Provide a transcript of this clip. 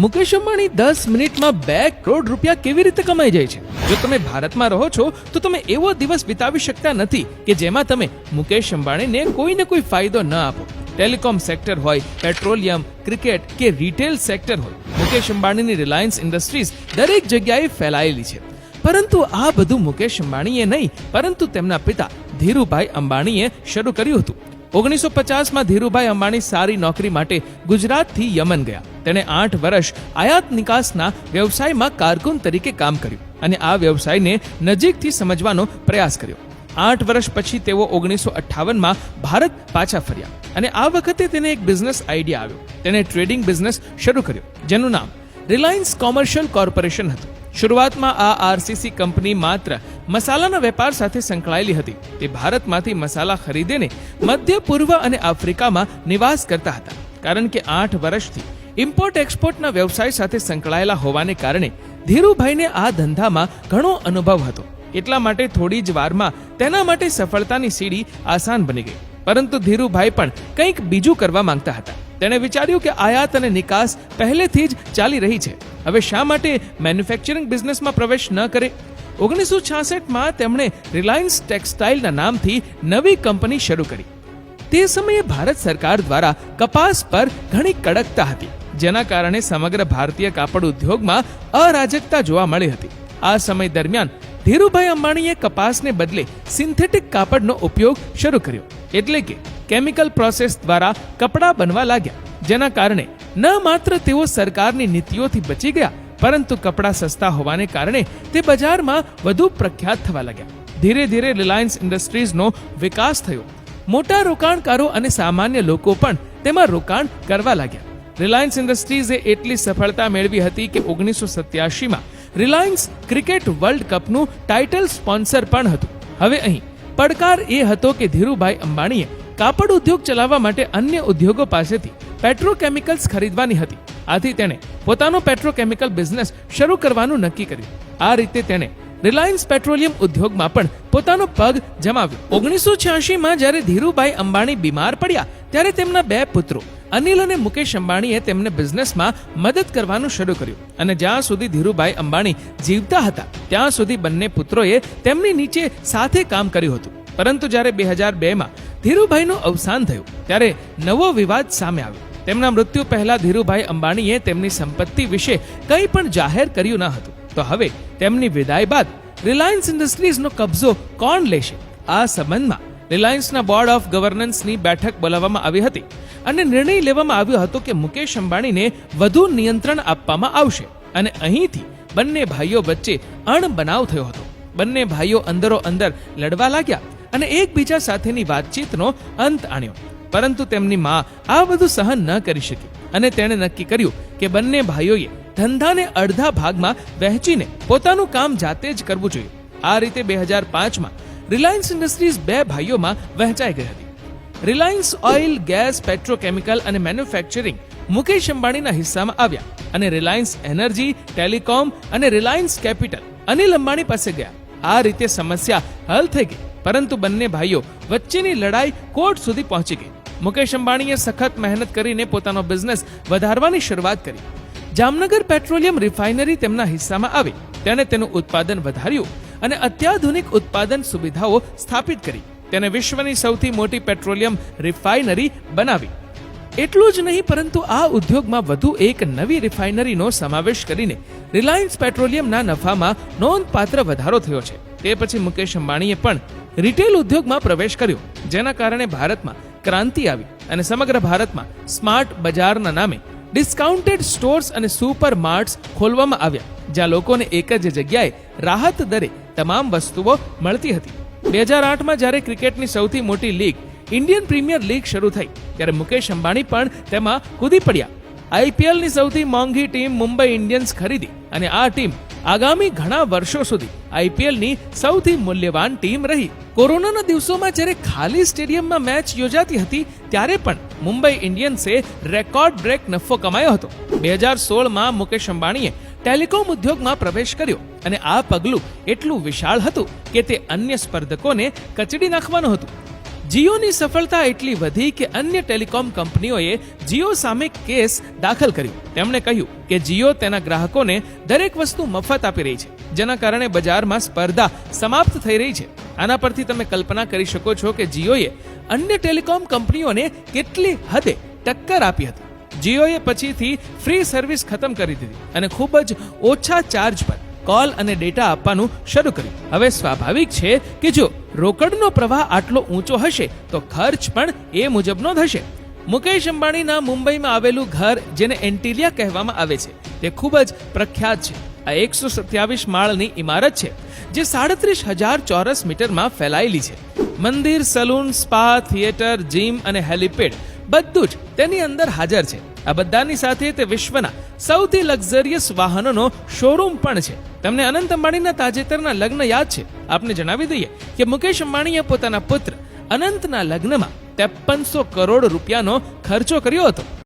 મુકેશ અંબાણી દસ મિનિટમાં બે કરોડ રૂપિયા કેવી રીતે કમાઈ જાય છે? જો તમે ભારતમાં રહો છો, તો તમે એવો દિવસ વિતાવી શકતા નથી કે જેમાં તમે મુકેશ અંબાણીને કોઈને કોઈ ફાયદો ન આપો. ટેલિકોમ સેક્ટર હોય, પેટ્રોલિયમ, ક્રિકેટ કે રિટેલ સેક્ટર હોય, મુકેશ અંબાણીની રિલાયન્સ ઇન્ડસ્ટ્રીઝ દરેક જગ્યાએ ફેલાયેલી છે. પરંતુ આ બધું મુકેશ અંબાણીએ નહીં, પરંતુ તેમના પિતા ધીરુભાઈ અંબાણીએ શરૂ કર્યું હતું. ઓગણીસો પચાસમાં ધીરુભાઈ અંબાણી સારી નોકરી માટે ગુજરાતથી યમન ગયા. તેણે આઠ વર્ષ આયાત નિકાસના વ્યવસાયમાં કારકુન તરીકે કામ કર્યું અને આ વ્યવસાયને નજીકથી સમજવાનો પ્રયાસ કર્યો. આઠ વર્ષ પછી તેઓ ઓગણીસો અઠ્ઠાવનમાં ભારત પાછા ફર્યા અને આ વખતે તેને એક બિઝનેસ આઈડિયા આવ્યો. તેણે ટ્રેડિંગ બિઝનેસ શરૂ કર્યો, જેનું નામ રિલાયન્સ કોમર્શિયલ કોર્પોરેશન હતું. શરૂઆતમાં આ આરસીસી કંપની માત્ર મસાલાના વેપાર સાથે સંકળાયેલી હતી. તે ભારતમાંથી મસાલા ખરીદીને મધ્ય પૂર્વ અને આફ્રિકામાં નિવાસ કરતા હતા. કારણ કે આઠ વર્ષથી ઇમ્પોર્ટ એક્સપોર્ટના વ્યવસાય સાથે સંકળાયેલા હોવાને કારણે ધીરુભાઈને આ ધંધામાં ઘણો અનુભવ હતો. એટલા માટે થોડી જ વારમાં તેના માટે સફળતાની સીડી આસાન બની ગઈ. પરંતુ ધીરુભાઈ પણ કંઈક બીજું કરવા માંગતા હતા. તેણે વિચાર્યું કે આયાત અને નિકાસ પહેલેથી જ ચાલી રહી છે. હવે શા માટે મેન્યુફેક્ચરિંગ બિઝનેસમાં પ્રવેશ ન કરે? ઓગણીસો છાસઠમાં તેમણે રિલાયન્સ ટેક્સટાઇલના નામથી નવી કંપની શરૂ કરી. તે સમયે ભારત સરકાર દ્વારા કપાસ પર ઘણી કડકતા હતી. જેના કારણે સમગ્ર ભારતીય કાપડ ઉદ્યોગમાં અરાજકતા જોવા મળી હતી. આ સમય દરમિયાન ધીરુભાઈ અંબાણીએ કપાસને બદલે સિન્થેટિક કાપડનો ઉપયોગ શરૂ કર્યો. એટલે કે કેમિકલ પ્રોસેસ દ્વારા કપડાં બનવા લાગ્યા, જેના કારણે ન માત્ર તેઓ સરકારની નીતિઓથી બચી ગયા, પરંતુ કપડાં સસ્તા હોવાને કારણે તે બજારમાં વધુ પ્રખ્યાત થવા લાગ્યા. ધીરે ધીરે રિલાયન્સ ઇન્ડસ્ટ્રીઝનો વિકાસ થયો. મોટા રોકાણકારો અને સામાન્ય લોકો પણ તેમાં રોકાણ કરવા લાગ્યા. રિલાયન્સ ઇન્ડસ્ટ્રીઝે એટલી સફળતા મેળવી હતી કે ઓગણીસો સત્યાસીમાં રિલાયન્સ ક્રિકેટ વર્લ્ડ કપનું ટાઇટલ સ્પોન્સર પણ હતું. હવે અહીં, પડકાર એ હતો કે ધીરુભાઈ અંબાણીએ કાપડ ઉદ્યોગ ચલાવવા માટે અન્ય ઉદ્યોગો પાસેથી પેટ્રોકેમિકલ્સ ખરીદવાની હતી. આથી તેણે પોતાનો પેટ્રોકેમિકલ બિઝનેસ શરૂ કરવાનું નક્કી કર્યું. આ રીતે તેણે રિલાયન્સ પેટ્રોલિયમ ઉદ્યોગમાં પણ પોતાનો પગ જમાવ્યો. ઓગણીસો છ્યાસીમાં જ્યારે ધીરુભાઈ અંબાણી બીમાર પડ્યા, ત્યારે તેમના બે પુત્રો અનિલ અને મુકેશ અંબાણીએ તેમને બિઝનેસમાં મદદ કરવાનું શરૂ કર્યું. અને જ્યાં સુધી ધીરુભાઈ અંબાણી જીવતા હતા, ત્યાં સુધી બંને પુત્રોએ તેમની નીચે સાથે કામ કર્યું હતું. પરંતુ જ્યારે બે હજાર બેમાં ધીરુભાઈનું અવસાન થયું, ત્યારે નવો વિવાદ સામે આવ્યો. તેમના મૃત્યુ પહેલા ધીરુભાઈ અંબાણીએ તેમની સંપત્તિ વિશે કંઈ પણ જાહેર કર્યું ન હતું. તો હવે તેમની વિદાય બાદ રિલાયન્સ ઇન્ડસ્ટ્રીઝનો કબજો કોણ લેશે? આ સંબંધમાં રિલાયન્સના બોર્ડ ઓફ ગવર્નન્સની બેઠક બોલાવવામાં આવી હતી. અને નિર્ણય લેવામાં આવ્યો હતો કે મુકેશ અંબાણીને વધુ નિયંત્રણ આપવામાં આવશે. અને અહીંથી બંને ભાઈઓ વચ્ચે અણબનાવ થયો હતો. બંને ભાઈઓ અંદરો અંદર લડવા લાગ્યા અને એકબીજા સાથેની વાતચીતનો અંત આણ્યો. પરંતુ તેમની માં આ બધું સહન ન કરી શકી અને તેણે નક્કી કર્યું કે બંને ભાઈઓએ ધંધાને અડધા ભાગમાં વહેંચીને પોતાનું કામ જાતે જ કરવું જોઈએ. આ રીતે બે હજાર પાંચમાં રિલાયન્સ ઇન્ડસ્ટ્રીઝ બે ભાઈઓમાં વહેંચાઈ ગઈ હતી. રિલાયન્સ ઓઇલ, ગેસ, પેટ્રોકેમિકલ અને મેન્યુફેક્ચરિંગ મુકેશ અંબાણીના હિસ્સામાં આવ્યા અને રિલાયન્સ એનર્જી, ટેલિકોમ અને રિલાયન્સ કેપિટલ અનિલ અંબાણી પાસે ગયા. આ રીતે સમસ્યા હલ થઈ ગઈ, પરંતુ બંને ભાઈઓ વચ્ચેની લડાઈ કોર્ટ સુધી પહોંચી ગઈ. મુકેશ અંબાણીએ સખત મહેનત કરીને પોતાનો બિઝનેસ વધારવાની શરૂઆત કરી. જામનગર પેટ્રોલિયમ રિફાઇનરી તેમના હિસ્સામાં આવી. તેણે તેનું ઉત્પાદન વધાર્યું અને અત્યાધુનિક ઉત્પાદન સુવિધાઓ સ્થાપિત કરી. તેને વિશ્વની સૌથી મોટી પેટ્રોલિયમ રિફાઇનરી બનાવી. એટલું જ નહીં, પરંતુ આ ઉદ્યોગમાં વધુ એક નવી રિફાઇનરીનો સમાવેશ કરીને રિલાયન્સ પેટ્રોલિયમના નફામાં નોંધપાત્ર વધારો થયો છે. તે પછી મુકેશ અંબાણીએ પણ રિટેલ ઉદ્યોગમાં પ્રવેશ કર્યો, જેના કારણે ભારતમાં ક્રાંતિ આવી અને સમગ્ર ભારતમાં સ્માર્ટ બજારના નામે ડિસ્કાઉન્ટેડ સ્ટોર્સ અને સુપર માર્ટ્સ ખોલવામાં આવ્યા, જ્યાં લોકોને એક જ જગ્યાએ રાહત દરે તમામ વસ્તુઓ મળતી હતી. બે હજાર આઠમાં જ્યારે ક્રિકેટની સૌથી મોટી લીગ ઇન્ડિયન પ્રીમિયર લીગ શરૂ થઈ, ત્યારે મુકેશ અંબાણી પણ તેમાં કૂદી પડ્યા. આઈપીએલની સૌથી મોંઘી ટીમ મુંબઈ ઇન્ડિયન્સ ખરીદી અને આ ટીમ આગામી ઘણા વર્ષો સુધી આઈપીએલની સૌથી મૂલ્યવાન ટીમ રહી. કોરોનાના દિવસોમાં જ્યારે ખાલી સ્ટેડિયમમાં મેચ યોજાતી હતી, ત્યારે પણ મુંબઈ ઇન્ડિયન્સે રેકોર્ડ બ્રેક નફો કમાયો હતો. બે હજાર સોળમાં મુકેશ અંબાણીએ ટેલિકોમ ઉદ્યોગમાં પ્રવેશ કર્યો. અને આ પગલું એટલું વિશાળ હતું કે તે અન્ય સ્પર્ધકોને કચડી નાખવાનું હતું. જીઓની સફળતા એટલી વધી કે અન્ય ટેલિકોમ કંપનીઓએ જીઓ સામે કેસ દાખલ કર્યો. તેમણે કહ્યું કે જીઓ તેના ગ્રાહકોને દરેક વસ્તુ મફત આપી રહી છે, જેના કારણે બજારમાં સ્પર્ધા સમાપ્ત થઈ રહી છે. આના પરથી તમે કલ્પના કરી શકો છો કે જીઓએ અન્ય ટેલિકોમ કંપનીઓને કેટલી હદે ટક્કર આપી હતી. જીઓએ પછીથી ફ્રી સર્વિસ ખતમ કરી દીધી અને ખૂબ જ ઓછા ચાર્જ પર કોલ અને ડેટા આપવાનું શરૂ કર્યું. હવે સ્વાભાવિક છે કે જો રોકડનો પ્રવાહ આટલો ઊંચો હશે, તો ખર્ચ પણ એ મુજબનો થશે. મુકેશ અંબાણીના મુંબઈમાં આવેલું ઘર જેને એન્ટિલિયા કહેવામાં આવે છે, તે ખૂબ જ પ્રખ્યાત છે. આ એકસો સત્યાવીસ માળની ઇમારત છે, જે સાડત્રીસ હજાર ચોરસ મીટરમાં ફેલાયેલી છે. મંદિર, સલૂન, સ્પા, થિયેટર, જીમ અને હેલિપેડ બધું જ તેની અંદર હાજર છે. આ બધાની સાથે તે વિશ્વના સૌથી લક્ઝરિયસ વાહનોનો શોરૂમ પણ છે. તમને અનંત અંબાણીના તાજેતરના લગ્ન યાદ છે? આપને જણાવી દઈએ કે મુકેશ અંબાણીએ પોતાના પુત્ર અનંતના લગ્નમાં ત્રેપનસો કરોડ રૂપિયાનો ખર્ચો કર્યો હતો.